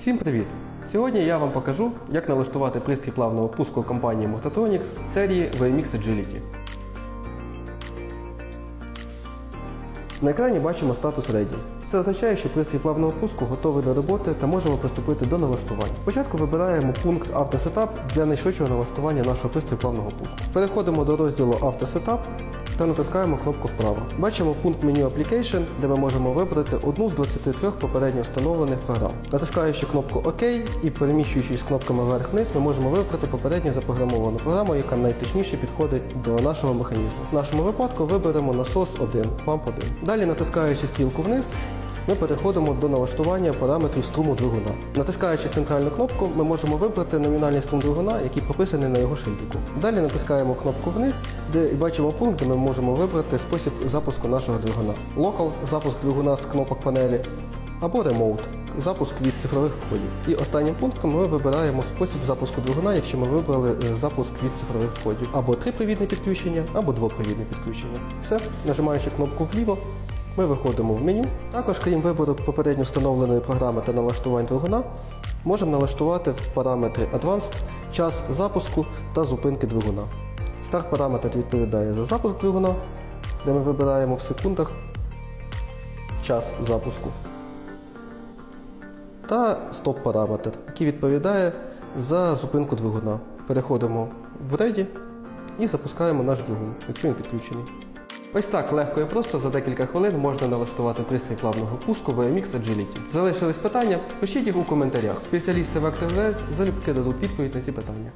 Всім привіт! Сьогодні я вам покажу, як налаштувати пристрій плавного пуску компанії Mototronics серії VMX Agility. На екрані бачимо статус Ready. Це означає, що пристрій плавного пуску готовий до роботи та можемо приступити до налаштування. Спочатку вибираємо пункт Автосетап для найшвидшого налаштування нашого пристрою плавного пуску. Переходимо до розділу Автосетап та натискаємо кнопку вправо. Бачимо пункт меню Application, де ми можемо вибрати одну з 23 попередньо встановлених програм. Натискаючи кнопку ОК і переміщуючись кнопками вверх-вниз, ми можемо вибрати попередньо запрограмовану програму, яка найточніше підходить до нашого механізму. В нашому випадку виберемо насос 1, памп 1. Далі натискаючи стрілку вниз, ми переходимо до налаштування параметрів струму двигуна. Натискаючи центральну кнопку, ми можемо вибрати номінальний струм двигуна, який прописаний на його шильдику. Далі натискаємо кнопку вниз, де бачимо пункт, де ми можемо вибрати спосіб запуску нашого двигуна. Local – запуск двигуна з кнопок панелі, або Remote – запуск від цифрових входів. І останнім пунктом ми вибираємо спосіб запуску двигуна, якщо ми вибрали е, запуск від цифрових входів. Або трипривідне підключення, або двопривідне підключення. Все, нажимаючи кнопку вліво, ми виходимо в меню. Також, крім вибору попередньо встановленої програми та налаштувань двигуна, можемо налаштувати в параметри Advanced час запуску та зупинки двигуна. Старт параметр відповідає за запуск двигуна, де ми вибираємо в секундах час запуску. Та стоп-параметр, який відповідає за зупинку двигуна. Переходимо в Ready і запускаємо наш двигун, якщо він підключений. Ось так легко і просто за декілька хвилин можна налаштувати пристрій плавного пуску VMX Agility. Залишились питання? Пишіть їх у коментарях. Спеціалісти в ActiveVS залюбки дадуть відповідь на ці питання.